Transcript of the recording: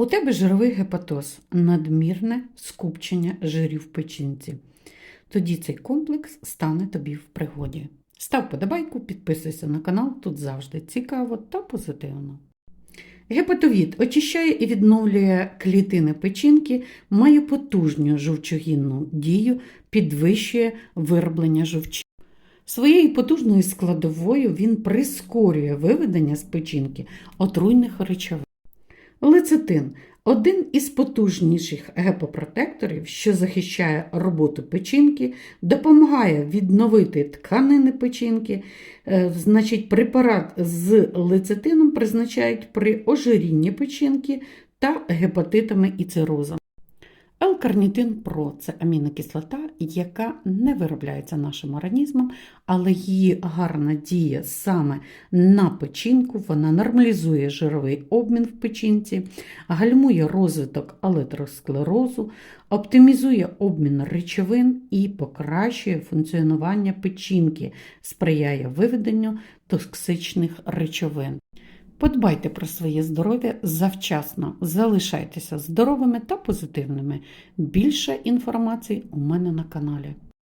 У тебе жировий гепатоз, надмірне скупчення жирів в печінці. Тоді цей комплекс стане тобі в пригоді. Став подобайку, підписуйся на канал, тут завжди цікаво та позитивно. Гепатовід очищає і відновлює клітини печінки, має потужну жовчогінну дію, підвищує вироблення жовчі. Своєю потужною складовою він прискорює виведення з печінки отруйних речовин. Лецитин один із потужніших гепопротекторів, що захищає роботу печінки, допомагає відновити тканини печінки. Е, Значить, препарат з лецитином призначають при ожирінні печінки та гепатитами і цирозом. L-карнітин ПРО це амінокислота, яка не виробляється нашим організмом, але її гарна дія саме на печінку, вона нормалізує жировий обмін в печінці, гальмує розвиток алетеросклерозу, оптимізує обмін речовин і покращує функціонування печінки, сприяє виведенню токсичних речовин. Подбайте про своє здоров'я завчасно, залишайтеся здоровими та позитивними. Більше інформації у мене на каналі.